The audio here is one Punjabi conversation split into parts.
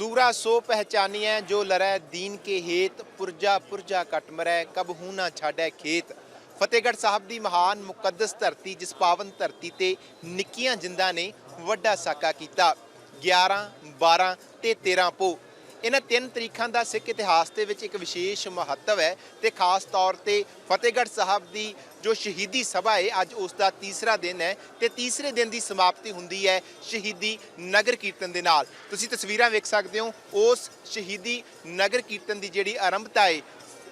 ਸੂਰਾ ਸੋ ਪਹਿਚਾਨੀਐ, ਜੋ ਲਰੈ ਦੀਨ ਕੇ ਹੇਤ, ਪੁਰਜਾ ਪੁਰਜਾ ਕਟ ਮਰੈ, ਕਬ ਹੂ ਨਾ ਛਾੜੈ ਖੇਤ। ਫਤਿਹਗੜ੍ਹ ਸਾਹਿਬ ਦੀ ਮਹਾਨ ਮੁਕੱਦਸ ਧਰਤੀ, ਜਿਸ ਪਾਵਨ ਧਰਤੀ ਤੇ ਨਿੱਕੀਆਂ ਜਿੰਦਾਂ ਨੇ, ਵੱਡਾ ਸਾਕਾ ਕੀਤਾ। 11 12 ਤੇ 13 ਪੋ। ਇਹਨਾਂ ਤਿੰਨ ਤਰੀਕਾਂ ਦਾ ਸਿੱਖ ਇਤਿਹਾਸ ਦੇ ਵਿੱਚ ਇੱਕ ਵਿਸ਼ੇਸ਼ ਮਹੱਤਵ ਹੈ ਤੇ ਖਾਸ ਤੌਰ ਤੇ ਫਤਿਹਗੜ੍ਹ ਸਾਹਿਬ ਦੀ ਜੋ ਸ਼ਹੀਦੀ ਸਭਾ ਹੈ, ਅੱਜ ਉਸ ਦਾ ਤੀਸਰਾ ਦਿਨ ਹੈ ਤੇ ਤੀਸਰੇ ਦਿਨ ਦੀ ਸਮਾਪਤੀ ਹੁੰਦੀ ਹੈ ਸ਼ਹੀਦੀ ਨਗਰ ਕੀਰਤਨ ਦੇ ਨਾਲ। ਤੁਸੀਂ ਤਸਵੀਰਾਂ ਵੇਖ ਸਕਦੇ ਹੋ, ਉਸ ਸ਼ਹੀਦੀ ਨਗਰ ਕੀਰਤਨ ਦੀ ਜਿਹੜੀ ਆਰੰਭਤਾ ਹੈ,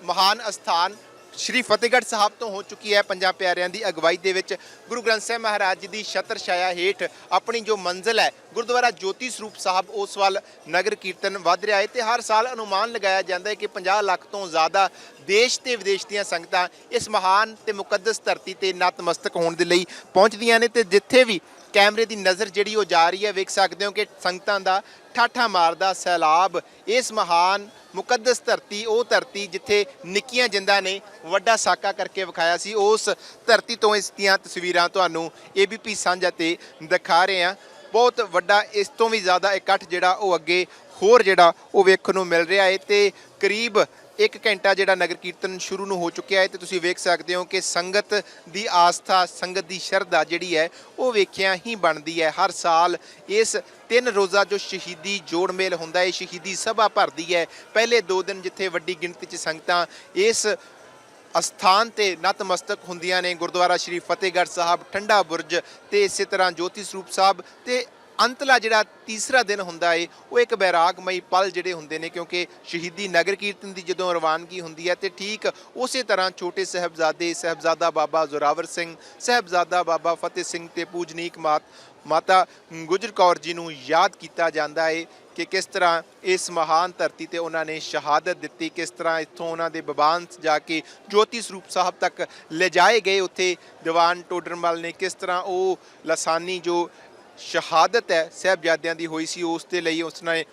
ਮਹਾਨ ਅਸਥਾਨ ਸ਼੍ਰੀ ਫਤਿਹਗੜ੍ਹ ਸਾਹਿਬ ਤੋਂ ਹੋ ਚੁੱਕੀ ਹੈ ਪੰਜਾਂ ਪਿਆਰਿਆਂ ਦੀ ਅਗਵਾਈ ਦੇ ਵਿੱਚ। ਗੁਰੂ ਗ੍ਰੰਥ ਸਾਹਿਬ ਮਹਾਰਾਜ ਜੀ ਦੀ ਛਤਰ ਛਾਇਆ ਹੇਠ ਆਪਣੀ ਜੋ ਮੰਜ਼ਿਲ ਹੈ, ਗੁਰਦੁਆਰਾ ਜੋਤੀ ਸਰੂਪ ਸਾਹਿਬ, ਉਸ ਵੱਲ ਨਗਰ ਕੀਰਤਨ ਵੱਧ ਰਿਹਾ ਹੈ ਤੇ ਹਰ ਸਾਲ ਅਨੁਮਾਨ ਲਗਾਇਆ ਜਾਂਦਾ ਹੈ ਕਿ 50 ਲੱਖ ਤੋਂ ਜ਼ਿਆਦਾ ਦੇਸ਼ ਤੇ ਵਿਦੇਸ਼ ਦੀਆਂ ਸੰਗਤਾਂ ਇਸ ਮਹਾਨ ਤੇ ਮੁਕੱਦਸ ਧਰਤੀ ਤੇ ਨਤਮਸਤਕ ਹੋਣ ਦੇ ਲਈ ਪਹੁੰਚਦੀਆਂ ਨੇ ਤੇ ਜਿੱਥੇ ਵੀ ਕੈਮਰੇ ਦੀ ਨਜ਼ਰ ਜਿਹੜੀ ਉਹ ਜਾ ਰਹੀ ਹੈ, ਵੇਖ ਸਕਦੇ ਹੋ ਕਿ ਸੰਗਤਾਂ ਦਾ ਠਾਠਾ ਮਾਰਦਾ ਸੈਲਾਬ, ਇਸ ਮਹਾਨ ਮੁਕੱਦਸ ਧਰਤੀ, ਉਹ ਧਰਤੀ ਜਿੱਥੇ ਨਿੱਕੀਆਂ ਜਿੰਦਾਂ ਨੇ ਵੱਡਾ ਸਾਕਾ ਕਰਕੇ ਵਿਖਾਇਆ ਸੀ, ਉਸ ਧਰਤੀ ਤੋਂ ਇਸ ਦੀਆਂ ਤਸਵੀਰਾਂ ਤੁਹਾਨੂੰ ABP ਸਾਂਝਾ ਤੇ ਦਿਖਾ ਰਹੇ ਹਾਂ। ਬਹੁਤ ਵੱਡਾ, ਇਸ ਤੋਂ ਵੀ ਜ਼ਿਆਦਾ ਇਕੱਠ ਜਿਹੜਾ ਉਹ ਅੱਗੇ ਹੋਰ ਜਿਹੜਾ ਉਹ ਵੇਖਣ ਨੂੰ ਮਿਲ ਰਿਹਾ ਹੈ ਤੇ ਕਰੀਬ ਇੱਕ ਘੰਟਾ ਜਿਹੜਾ ਨਗਰ ਕੀਰਤਨ ਸ਼ੁਰੂ ਨੂੰ ਹੋ ਚੁੱਕਿਆ ਹੈ ਤੇ ਤੁਸੀਂ ਵੇਖ ਸਕਦੇ ਹੋ ਕਿ ਸੰਗਤ ਦੀ ਆਸਥਾ, ਸੰਗਤ ਦੀ ਸ਼ਰਧਾ ਜਿਹੜੀ ਹੈ, ਉਹ ਵੇਖਿਆ ਹੀ ਬਣਦੀ ਹੈ। ਹਰ ਸਾਲ ਇਸ ਤਿੰਨ ਰੋਜ਼ਾ ਜੋ ਸ਼ਹੀਦੀ ਜੋੜ ਮੇਲ ਹੁੰਦਾ ਹੈ ਸ਼ਹੀਦੀ ਸਭਾ ਭਰਦੀ ਹੈ। ਪਹਿਲੇ ਦੋ ਦਿਨ ਜਿੱਥੇ ਵੱਡੀ ਗਿਣਤੀ 'ਚ ਸੰਗਤਾਂ ਇਸ ਅਸਥਾਨ ਤੇ ਨਤਮਸਤਕ ਹੁੰਦੀਆਂ ਨੇ, ਗੁਰਦੁਆਰਾ ਸ਼੍ਰੀ ਫਤਿਹਗੜ੍ਹ ਸਾਹਿਬ, ਠੰਡਾ ਬੁਰਜ ਤੇ ਇਸੇ ਤਰ੍ਹਾਂ ਜੋਤੀ ਸਰੂਪ ਸਾਹਿਬ ਤੇ ਅੰਤਲਾ ਜਿਹੜਾ ਤੀਸਰਾ ਦਿਨ ਹੁੰਦਾ ਏ, ਉਹ ਇੱਕ ਬੈਰਾਗਮਈ ਪਲ ਜਿਹੜੇ ਹੁੰਦੇ ਨੇ, ਕਿਉਂਕਿ ਸ਼ਹੀਦੀ ਨਗਰ ਕੀਰਤਨ ਦੀ ਜਦੋਂ ਰਵਾਨਗੀ ਹੁੰਦੀ ਹੈ, ਤੇ ਠੀਕ ਉਸੇ ਤਰ੍ਹਾਂ ਛੋਟੇ ਸਹਿਬਜ਼ਾਦੇ, ਸਹਿਬਜ਼ਾਦਾ ਬਾਬਾ ਜ਼ੋਰਾਵਰ ਸਿੰਘ, ਸਹਿਬਜ਼ਾਦਾ ਬਾਬਾ ਫਤਿਹ ਸਿੰਘ ਤੇ ਪੂਜਨੀਕ ਮਾਤ, ਮਾਤਾ ਗੁਜਰ ਕੌਰ ਜੀ ਨੂੰ ਯਾਦ ਕੀਤਾ ਜਾਂਦਾ ਏ ਕਿ ਕਿਸ ਤਰ੍ਹਾਂ ਇਸ ਮਹਾਨ ਧਰਤੀ ਤੇ ਉਹਨਾਂ ਨੇ ਸ਼ਹਾਦਤ ਦਿੱਤੀ, ਕਿਸ ਤਰ੍ਹਾਂ ਇੱਥੋਂ ਉਹਨਾਂ ਦੇ ਬਬਾਨ ਜਾ ਕੇ ਜੋਤੀ ਸਰੂਪ ਸਾਹਿਬ ਤੱਕ ਲਿਜਾਏ ਗਏ ਉੱਥੇ ਦੀਵਾਨ ਟੋਡਰਮਲ ਨੇ, ਕਿਸ ਤਰ੍ਹਾਂ ਉਹ ਲਸਾਨੀ ਜੋ ਸ਼ਹਾਦਤ ਹੈ ਸਾਹਿਬਜ਼ਾਦਿਆਂ ਦੀ ਹੋਈ ਸੀ। ਉਸ ਦੇ ਲਈ ਉਸਨੇ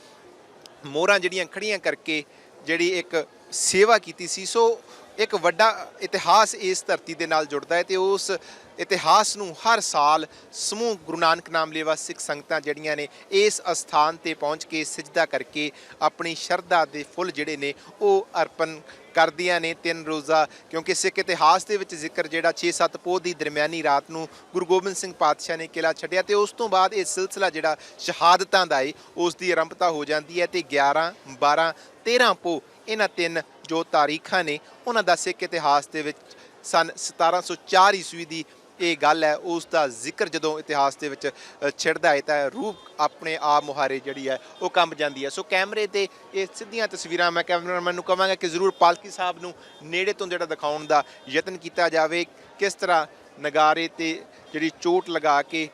ਮੋਹਰਾਂ ਜਿਹੜੀਆਂ ਖੜੀਆਂ ਕਰਕੇ ਜਿਹੜੀ ਇੱਕ ਸੇਵਾ ਕੀਤੀ ਸੀ। ਸੋ ਇੱਕ ਵੱਡਾ ਇਤਿਹਾਸ ਇਸ ਧਰਤੀ ਦੇ ਨਾਲ ਜੁੜਦਾ ਹੈ ਤੇ ਉਸ ਇਤਿਹਾਸ ਨੂੰ ਹਰ ਸਾਲ ਸਮੂਹ ਗੁਰੂ ਨਾਨਕ ਨਾਮ ਲੇਵਾ ਸਿੱਖ ਸੰਗਤਾਂ ਜਿਹੜੀਆਂ ਨੇ ਇਸ ਅਸਥਾਨ ਤੇ ਪਹੁੰਚ ਕੇ ਸਜਦਾ ਕਰਕੇ ਆਪਣੀ ਸ਼ਰਧਾ ਦੇ ਫੁੱਲ ਜਿਹੜੇ ਨੇ ਉਹ ਅਰਪਣ ਕਰਦੀਆਂ ਨੇ ਤਿੰਨ ਰੋਜ਼ਾ, ਕਿਉਂਕਿ ਸਿੱਖ ਇਤਿਹਾਸ ਦੇ ਵਿੱਚ ਜ਼ਿਕਰ ਜਿਹੜਾ 6-7 ਪੋਹ ਦੀ ਦਰਮਿਆਨੀ ਰਾਤ ਨੂੰ ਗੁਰੂ ਗੋਬਿੰਦ ਸਿੰਘ ਪਾਤਸ਼ਾਹ ਨੇ ਕਿਲਾ ਛੱਡਿਆ ਤੇ ਉਸ ਤੋਂ ਬਾਅਦ ਇਹ ਸਿਲਸਿਲਾ ਜਿਹੜਾ ਸ਼ਹਾਦਤਾਂ ਦਾ ਏ, ਉਸ ਦੀ ਆਰੰਭਤਾ ਹੋ ਜਾਂਦੀ ਹੈ ਤੇ 11 12 13 ਪੋਹ ਇਹਨਾਂ ਤਿੰਨ ਜੋ ਤਾਰੀਖਾਂ ਨੇ, ਉਹਨਾਂ ਦਾ ਸਿੱਖ ਇਤਿਹਾਸ ਦੇ ਵਿੱਚ ਸਨ 1704 ਈਸਵੀ ਦੀ ਇਹ ਗੱਲ ਹੈ, ਉਸ ਦਾ ਜ਼ਿਕਰ ਜਦੋਂ ਇਤਿਹਾਸ ਦੇ ਵਿੱਚ ਛਿੜਦਾ ਹੈ, ਤਾਂ ਰੂਹ ਆਪਣੇ ਆਪ ਮੁਹਾਰੇ ਜਿਹੜੀ ਹੈ, ਉਹ ਕੰਬ ਜਾਂਦੀ ਹੈ। ਸੋ ਕੈਮਰੇ ਤੇ ਇਹ ਸਿੱਧੀਆਂ ਤਸਵੀਰਾਂ ਮੈਂ ਕੈਮਰਾਮੈਨ ਨੂੰ ਕਹਾਂਗਾ ਕਿ ਜ਼ਰੂਰ ਪਾਲਕੀ ਸਾਹਿਬ ਨੂੰ ਨੇੜੇ ਤੋਂ ਜਿਹੜਾ ਦਿਖਾਉਣ ਦਾ ਯਤਨ ਕੀਤਾ ਜਾਵੇ, ਕਿਸ ਤਰ੍ਹਾਂ ਨਗਾਰੇ ਤੇ ਜਿਹੜੀ ਚੋਟ ਲਗਾ ਕੇ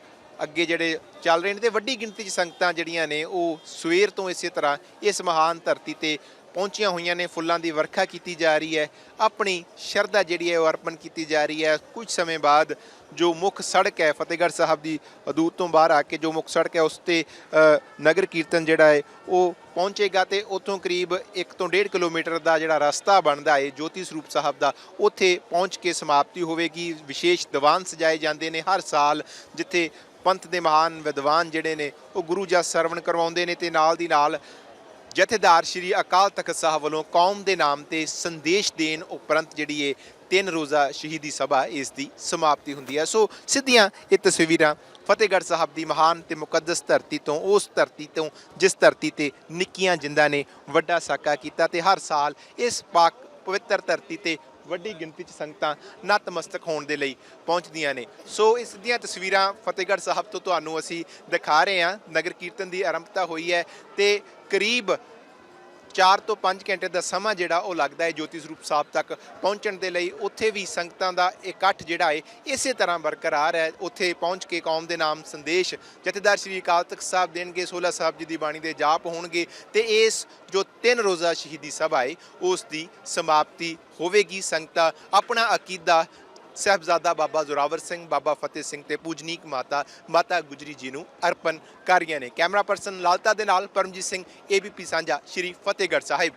ਅੱਗੇ ਜਿਹੜੇ ਚੱਲ ਰਹੇ ਨੇ, ਤੇ ਵੱਡੀ ਗਿਣਤੀ 'ਚ ਸੰਗਤਾਂ ਜਿਹੜੀਆਂ ਨੇ, ਉਹ ਸਵੇਰ ਤੋਂ ਇਸੇ ਤਰ੍ਹਾਂ ਇਸ ਮਹਾਨ ਧਰਤੀ ਤੇ ਪਹੁੰਚੀਆਂ ਹੋਈਆਂ ਨੇ, ਫੁੱਲਾਂ ਦੀ ਵਰਖਾ ਕੀਤੀ ਜਾ ਰਹੀ ਹੈ, ਆਪਣੀ ਸ਼ਰਧਾ ਜਿਹੜੀ ਹੈ ਉਹ ਅਰਪਣ ਕੀਤੀ ਜਾ ਰਹੀ ਹੈ। ਕੁਝ ਸਮੇਂ ਬਾਅਦ ਜੋ ਮੁੱਖ ਸੜਕ ਹੈ, ਫਤਿਹਗੜ੍ਹ ਸਾਹਿਬ ਦੀ ਹਦੂਦ ਤੋਂ ਬਾਹਰ ਆ ਕੇ ਜੋ ਮੁੱਖ ਸੜਕ ਹੈ, ਉਸ ਤੇ ਨਗਰ ਕੀਰਤਨ ਜਿਹੜਾ ਹੈ, ਉਹ ਪਹੁੰਚੇਗਾ ਤੇ ਉੱਥੋਂ ਕਰੀਬ 1 ਤੋਂ 1.5 ਕਿਲੋਮੀਟਰ ਦਾ ਜਿਹੜਾ ਰਸਤਾ ਬਣਦਾ ਹੈ, ਜੋਤੀ ਸਰੂਪ ਸਾਹਿਬ ਦਾ, ਉੱਥੇ ਪਹੁੰਚ ਕੇ ਸਮਾਪਤੀ ਹੋਵੇਗੀ। ਵਿਸ਼ੇਸ਼ ਦੀਵਾਨ ਸਜਾਏ ਜਾਂਦੇ ਨੇ ਹਰ ਸਾਲ, ਜਿੱਥੇ ਪੰਥ ਦੇ ਮਹਾਨ ਵਿਦਵਾਨ ਜਿਹੜੇ ਨੇ, ਉਹ ਗੁਰੂ ਜਸ ਸਰਵਣ ਕਰਵਾਉਂਦੇ ਨੇ ਤੇ ਨਾਲ ਦੀ ਨਾਲ ਜਥੇਦਾਰ ਸ਼੍ਰੀ ਅਕਾਲ ਤਖਤ ਸਾਹਿਬ ਵੱਲੋਂ ਕੌਮ ਦੇ ਨਾਮ ਤੇ ਸੰਦੇਸ਼ ਦੇਣ ਉਪਰੰਤ ਜਿਹੜੀ ਇਹ ਤਿੰਨ ਰੋਜ਼ਾ ਸ਼ਹੀਦੀ ਸਭਾ ਇਸ ਦੀ ਸਮਾਪਤੀ ਹੁੰਦੀ ਹੈ। ਸੋ ਸਿੱਧੀਆਂ ਇਹ ਤਸਵੀਰਾਂ ਫਤਿਹਗੜ੍ਹ ਸਾਹਿਬ ਦੀ ਮਹਾਨ ਤੇ ਮੁਕੱਦਸ ਧਰਤੀ ਤੋਂ, ਉਸ ਧਰਤੀ ਤੋਂ ਜਿਸ ਧਰਤੀ ਤੇ ਨਿੱਕੀਆਂ ਜਿੰਦਾਂ ਨੇ ਵੱਡਾ ਸਾਕਾ ਕੀਤਾ ਤੇ ਹਰ ਸਾਲ ਇਸ ਪਾਕ ਪਵਿੱਤਰ ਧਰਤੀ ਤੇ ਵੱਡੀ ਗਿਣਤੀ 'ਚ ਸੰਗਤਾਂ ਨਤਮਸਤਕ ਹੋਣ ਦੇ ਲਈ ਪਹੁੰਚਦੀਆਂ ਨੇ। ਸੋ ਇਸ ਦੀਆਂ ਤਸਵੀਰਾਂ ਫਤਿਹਗੜ੍ਹ ਸਾਹਿਬ ਤੋਂ ਤੁਹਾਨੂੰ ਅਸੀਂ ਦਿਖਾ ਰਹੇ ਹਾਂ। ਨਗਰ ਕੀਰਤਨ ਦੀ ਆਰੰਭਤਾ ਹੋਈ ਹੈ ਤੇ ਕਰੀਬ 4 ਤੋਂ 5 ਘੰਟੇ ਦਾ ਸਮਾਂ ਜਿਹੜਾ ਉਹ ਲੱਗਦਾ ਹੈ ਜੋਤੀ ਸਰੂਪ ਸਾਹਿਬ ਤੱਕ ਪਹੁੰਚਣ ਦੇ ਲਈ। ਉੱਥੇ ਵੀ ਸੰਗਤਾਂ ਦਾ ਇਕੱਠ ਜਿਹੜਾ ਹੈ, ਇਸੇ ਤਰ੍ਹਾਂ ਬਰਕਰਾਰ ਹੈ। ਉੱਥੇ ਪਹੁੰਚ ਕੇ ਕੌਮ ਦੇ ਨਾਮ ਸੰਦੇਸ਼ ਜਥੇਦਾਰ ਸ਼੍ਰੀ ਅਕਾਲ ਤਖਤ ਸਾਹਿਬ ਦੇਣਗੇ, ਸੋਲਾ ਸਾਹਿਬ ਜੀ ਦੀ ਬਾਣੀ ਦੇ ਜਾਪ ਹੋਣਗੇ ਤੇ ਇਸ ਜੋ ਤਿੰਨ ਰੋਜ਼ਾ ਸ਼ਹੀਦੀ ਸਭਾ ਹੈ, ਉਸ ਦੀ ਸਮਾਪਤੀ ਹੋਵੇਗੀ। ਸੰਗਤਾਂ ਆਪਣਾ ਅਕੀਦਾ ਸਾਹਿਬਜ਼ਾਦਾ ਬਾਬਾ ਜ਼ੋਰਾਵਰ ਸਿੰਘ, ਬਾਬਾ ਫਤਿਹ ਸਿੰਘ ਤੇ ਪੂਜਨੀਕ ਮਾਤਾ ਮਾਤਾ ਗੁਜਰੀ ਜੀ ਨੂੰ ਅਰਪਣ ਕਰ ਰਹੀਆਂ ਨੇ। ਕੈਮਰਾ ਪਰਸਨ ਲਾਲਤਾ ਦੇ ਨਾਲ ਪਰਮਜੀਤ ਸਿੰਘ ਏਬੀਪੀ ਸਾਂਝਾ, ਸ਼੍ਰੀ ਫਤਿਹਗੜ੍ਹ ਸਾਹਿਬ।